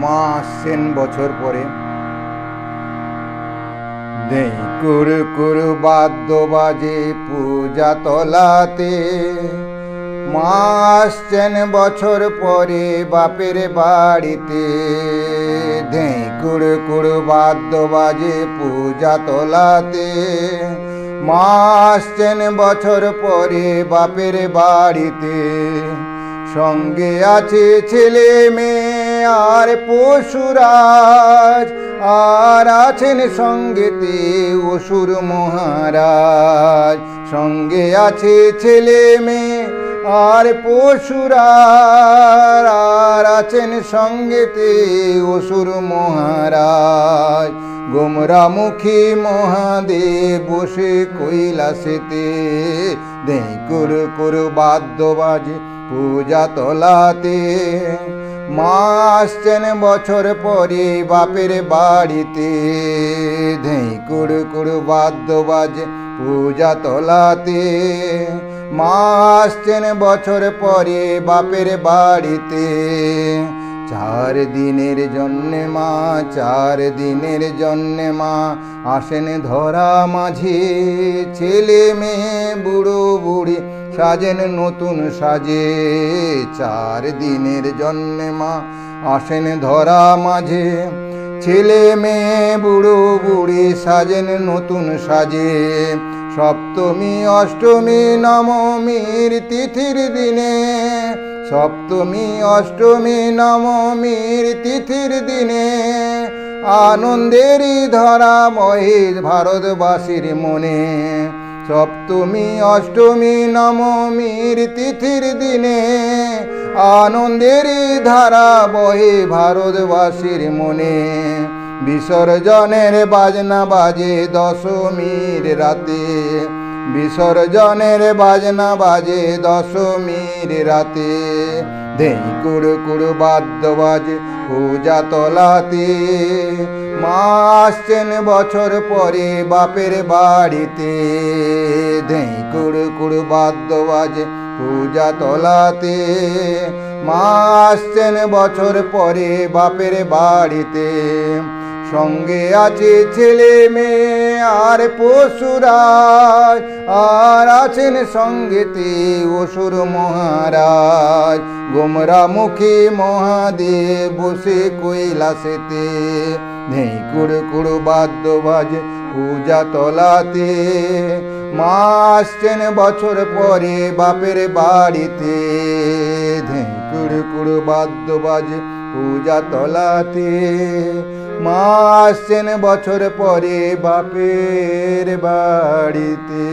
মা আসছেন বছর পরে। নেই কুরু কুরু বাদ্য বাজে পূজা তলাতে। মা আসছেন বছর পরে বাপের বাড়িতে। ধেই কুড়ু কুড়ু বাদ্য বাজে পূজা তলাতে। মা আসছেন বছর পরে বাপের বাড়িতে। সঙ্গে আছে ছেলে মেয়ে আর পশুরাজ আর আছেন সঙ্গেতে অসুর মহারাজ। সঙ্গে আছে ছেলে মেয়ে, আর পশুরার আর আছেন সঙ্গেতে অসুর মহারাজ। গোমরামুখী মহাদেব বসে কৈলাসেতে, দেই কুরু কুরু বাদ্য বাজে পূজা তলাতে। মা আসছেন বছর পরে বাপের বাড়িতে ধেই কুড়ু কুড়ু বাদ্য বাজে পূজা তলাতে। মা আসছেন বছর পরে বাপের বাড়িতে চার দিনের জন্যে মা, চার দিনের জন্যে মা আসেন ধরা মাঝে। ছেলে মেয়ে, বুড়ো বুড়ি সাজেন নতুন সাজে। চার দিনের জন্যে মা আসেন ধরা মাঝে। ছেলে মেয়ে, বুড়ো বুড়ি সাজেন নতুন সাজে। সপ্তমী, অষ্টমী, নবমীর তিথির দিনে। সপ্তমী, অষ্টমী, নবমীর তিথির দিনে আনন্দেরই ধরা মহিষ ভারতবাসীর মনে। সপ্তমী, অষ্টমী, নবমীর তিথির দিনে আনন্দের ধারা বহে ভারতবাসীর মনে। বিসর্জনের বাজনা বাজে দশমীর রাতে। বিসর্জনের বাজনা বাজে দশমীর রাতে। দেই কুড়ু কুড়ু বাদ্য বাজে পূজা তলাতে। মা আসছেন বছর পরে বাপের বাড়িতে। দেই কুড়ু কুড়ু বাদ্য বাজে পূজা তলাতে। মা আসছেন বছর পরে বাপের বাড়িতে। সঙ্গে আছে ছেলে মেয়ে আর পশুরাজ আর আছেন সঙ্গেতে অসুর মহারাজ। গোমরা মুখী মহাদেব বসে কৈলাসেতে নেই কুড়ু কুড়ু বাদ্য বাজে পূজা তলাতে। মা আসছেন বছর পরে বাপের বাড়িতে ধেই কুড়ু কুড়ু বাদ্য বাজে পূজা তলাতে। মাসেন বছর পরে বাপের বাড়িতে।